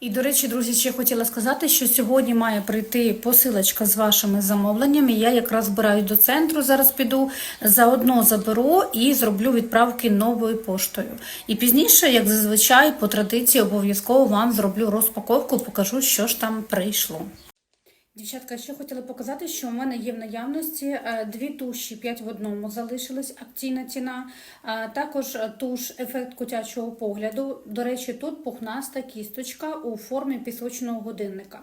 І, до речі, друзі, ще хотіла сказати, що сьогодні має прийти посилочка з вашими замовленнями. Я якраз збираю до центру, зараз піду, заодно заберу і зроблю відправки новою поштою. І пізніше, як зазвичай, по традиції обов'язково вам зроблю розпаковку, покажу, що ж там прийшло. Дівчатка, ще хотіла показати, що в мене є в наявності е, дві туші 5 в одному залишилась акційна ціна. Також е, туш ефект котячого погляду. До речі, тут пухнаста кісточка у формі пісочного годинника.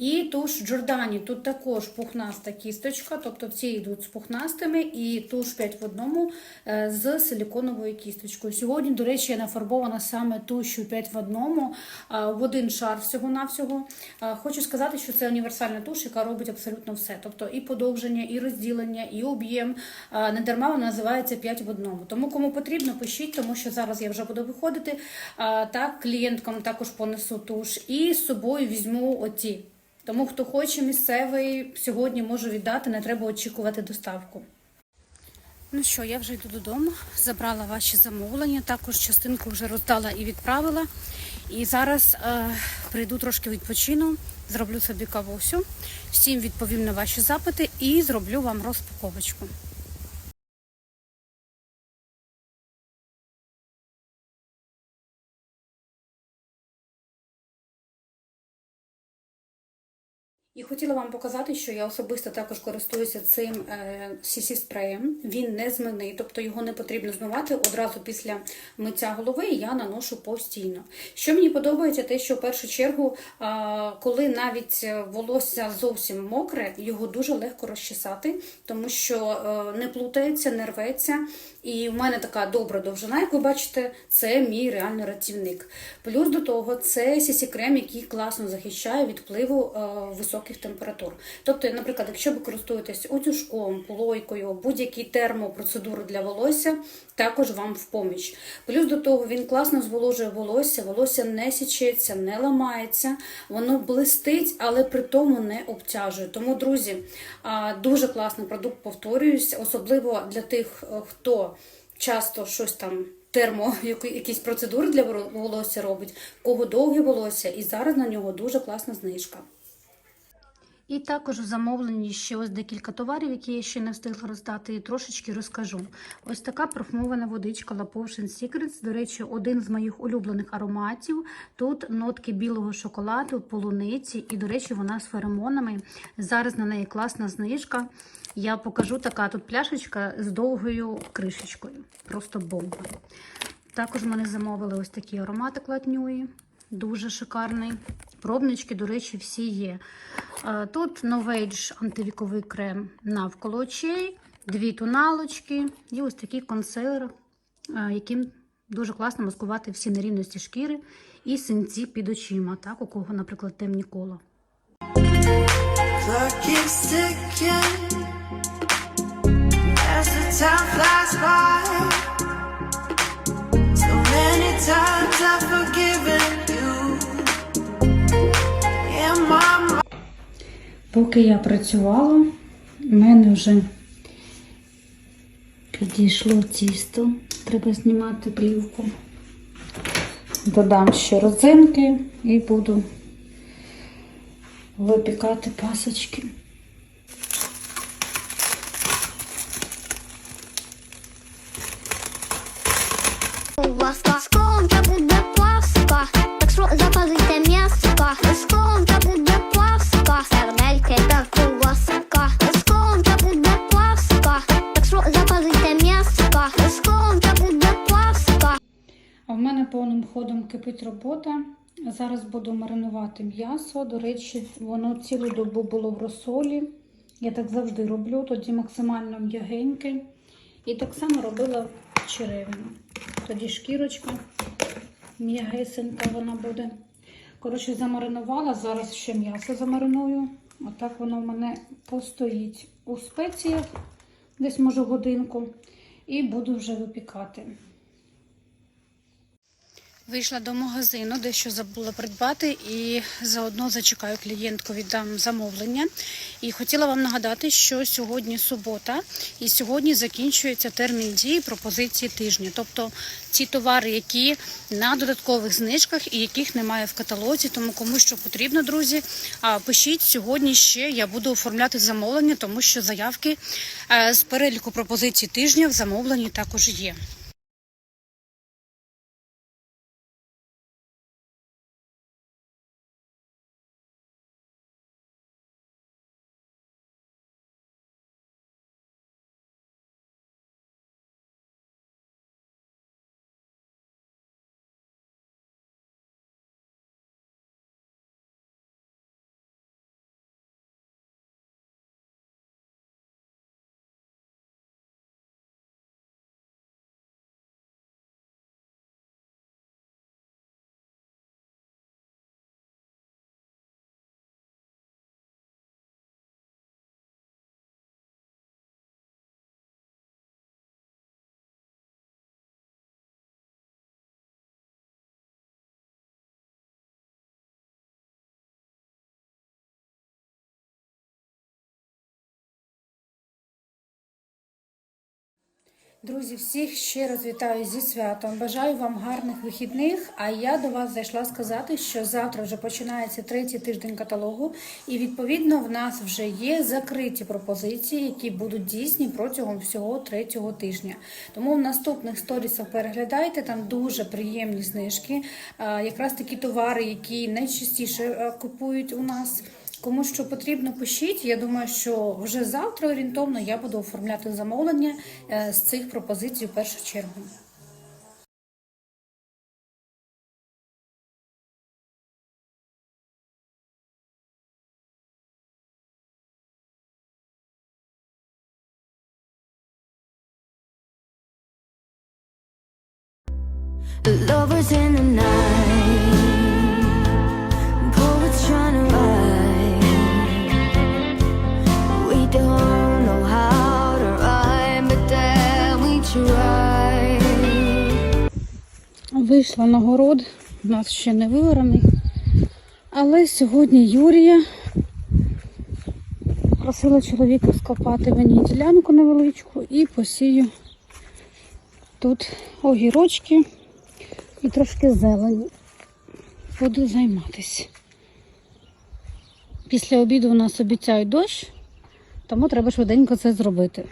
І туш Джордані, тут також пухнаста кісточка, тобто ці йдуть з пухнастими, і туш 5 в одному е, з силіконовою кісточкою. Сьогодні, до речі, я нафарбована саме тушу 5 в одному, е, в один шар всього-навсього. Е, Хочу сказати, що це універсальна туш, яка робить абсолютно все. Тобто і подовження, і розділення, і об'єм. Не дарма вона називається 5 в одному. Тому кому потрібно, пишіть, тому що зараз я вже буду виходити. Так, клієнткам також понесу туш. І з собою візьму оті. Тому хто хоче місцевий, сьогодні можу віддати, не треба очікувати доставку. Ну що, я вже йду додому, забрала ваші замовлення, також частинку вже роздала і відправила. І зараз е, прийду трошки відпочину, зроблю собі кавусю, всім відповім на ваші запити і зроблю вам розпаковочку. І хотіла вам показати, що я особисто також користуюся цим cc спреєм. Він не змивний, тобто його не потрібно змивати одразу після миття голови. Я наношу постійно. Що мені подобається, те, що в першу чергу, коли навіть волосся зовсім мокре, його дуже легко розчесати, тому що е, не плутається, не рветься. І в мене така добра довжина, як ви бачите, це мій реальний рятівник. Плюс до того, це cc крем який класно захищає від впливу е, високих температур. Тобто, наприклад, якщо ви користуєтесь утюжком, плойкою, будь-які термопроцедури для волосся, також вам в поміч. Плюс до того, він класно зволожує волосся, волосся не січеться, не ламається, воно блистить, але при тому не обтяжує. Тому, друзі, дуже класний продукт, повторююсь, особливо для тих, е, часто щось там. Термо, якісь процедури для волосся робить, в кого довге волосся, і зараз на нього дуже класна знижка. І також у замовленні ще ось декілька товарів, які я ще не встигла роздати, і трошечки розкажу. Ось така парфумована водичка La Potion Secrets. До речі, один з моїх улюблених ароматів. Тут нотки білого шоколаду, полуниці, і, до речі, вона з феромонами. Зараз на неї класна знижка. Я покажу така тут пляшечка з довгою кришечкою. Просто бомба. Також мене замовили ось такі аромати клатнюї. Дуже шикарний. Пробнички, до речі, всі є. Е, Тут Novage антивіковий крем навколо очей, дві тоналочки і ось такий консилер, е, яким дуже класно маскувати всі нерівності шкіри і синці під очима, так, у кого, наприклад, темні кола. Поки я працювала, в мене вже підійшло тісто. Треба знімати плівку. Додам ще родзинки і буду випікати пасочки. Ласка. Скоренько буде паска, так що запалите м'яско. Скоренько буде паска, сердельки так у ласка. Скоренько буде паска, так що запалите м'яско. Скоренько буде паска. А в мене повним ходом кипить робота. Зараз буду маринувати м'ясо. До речі, воно цілу добу було в розсолі. Я так завжди роблю, тоді максимально м'ягеньке. І так само робила черевину. Тоді шкірочка м'ягесенька вона буде. Коротше, замаринувала, зараз ще м'ясо замариную. Отак воно в мене постоїть у спеціях, десь може годинку, і буду вже випікати. Вийшла до магазину, дещо забула придбати і заодно зачекаю клієнтку, віддам замовлення. І хотіла вам нагадати, що сьогодні субота, і сьогодні закінчується термін дії пропозиції тижня. Тобто ці товари, які на додаткових знижках і яких немає в каталозі. Тому кому що потрібно, друзі, пишіть сьогодні ще. Я буду оформляти замовлення, тому що заявки е, з переліку пропозицій тижня в замовленні також є. Друзі, всіх ще раз вітаю зі святом. Бажаю вам гарних вихідних. А я до вас зайшла сказати, що завтра вже починається третій тиждень каталогу, і відповідно в нас вже є закриті пропозиції, які будуть дійсні протягом всього третього тижня. Тому в наступних сторісах переглядайте там дуже приємні знижки, якраз такі товари, які найчастіше е, купують у нас. Кому що потрібно, пишіть. Я думаю, що вже завтра орієнтовно я буду оформляти замовлення е, з цих пропозицій в першу чергу. Lovers in the night, Вийшла на город, у нас ще не виварений. Але сьогодні Юрія просила чоловіка скопати мені ділянку невеличку і посію тут огірочки і трошки зелені. Буду займатися. Після обіду у нас обіцяють дощ, тому треба швиденько це зробити.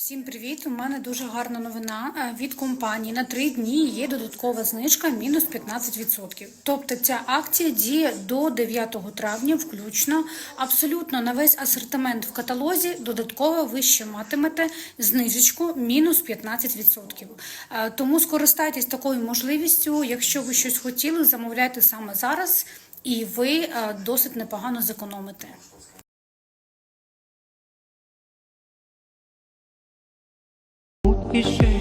Всім привіт! У мене дуже гарна новина Е, від компанії. На три дні є додаткова знижка мінус 15%. Тобто ця акція діє до 9 травня, включно. Абсолютно на весь асортимент в каталозі додатково ви ще матимете знижечку мінус 15%. Е, Тому скористайтесь такою можливістю. Якщо ви щось хотіли, замовляйте саме зараз, і ви е, досить непогано зекономите. You. shame.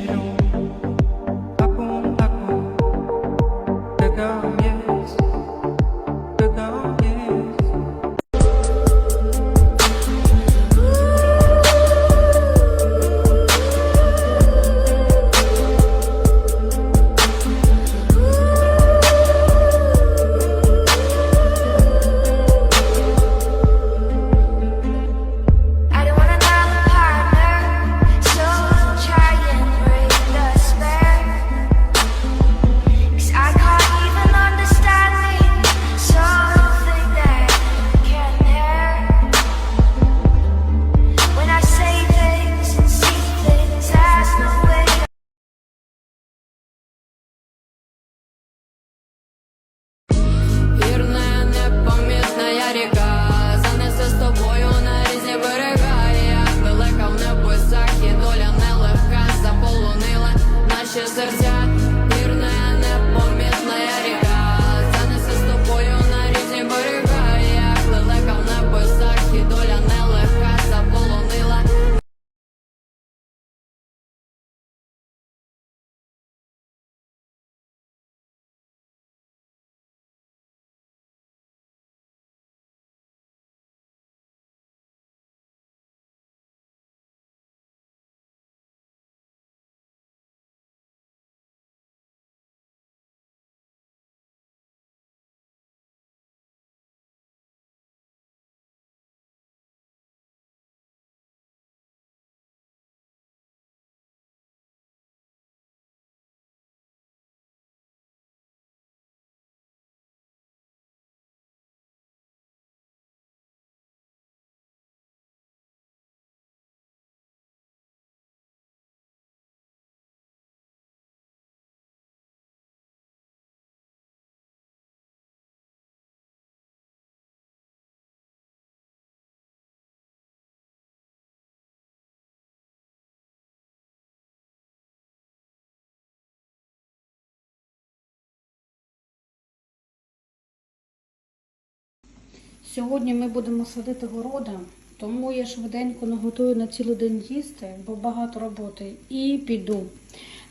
Сьогодні ми будемо садити городи, тому я швиденько наготую на цілий день їсти, бо багато роботи. І піду.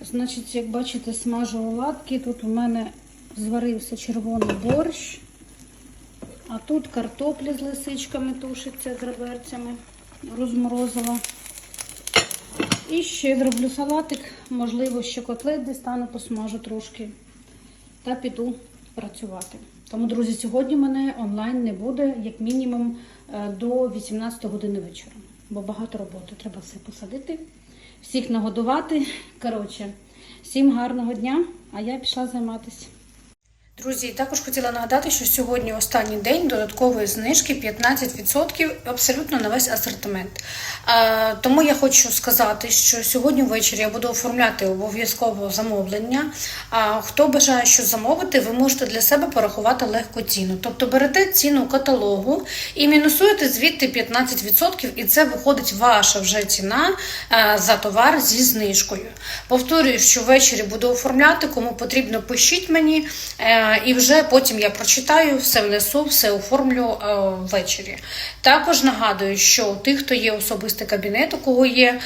Значить, як бачите, смажу оладки. Тут у мене зварився червоний борщ, а тут картопля з лисичками тушиться з реберцями, розморозила. І ще зроблю салатик, можливо, ще котлет дістану, посмажу трошки та піду працювати. Тому, друзі, сьогодні мене онлайн не буде, як мінімум, е, до 18 години вечора, бо багато роботи. Треба все посадити, всіх нагодувати. Коротше, всім гарного дня, а я пішла займатися. Друзі, також хотіла нагадати, що сьогодні останній день додаткової знижки 15% абсолютно на весь асортимент. Е, тому я хочу сказати, що сьогодні ввечері я буду оформляти обов'язково замовлення. А хто бажає щось замовити, ви можете для себе порахувати легку ціну. Тобто берете ціну каталогу і мінусуєте звідти 15%, і це виходить ваша вже ціна е, за товар зі знижкою. Повторюю, що ввечері буду оформляти, кому потрібно, пишіть мені. Е, і вже потім я прочитаю, все внесу, все оформлю е, ввечері. Також нагадую, що у тих, хто є особистий кабінет, у кого є,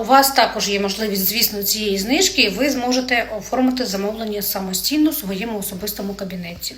у вас також є можливість, звісно, цієї знижки, і ви зможете оформити замовлення самостійно в своєму особистому кабінеті.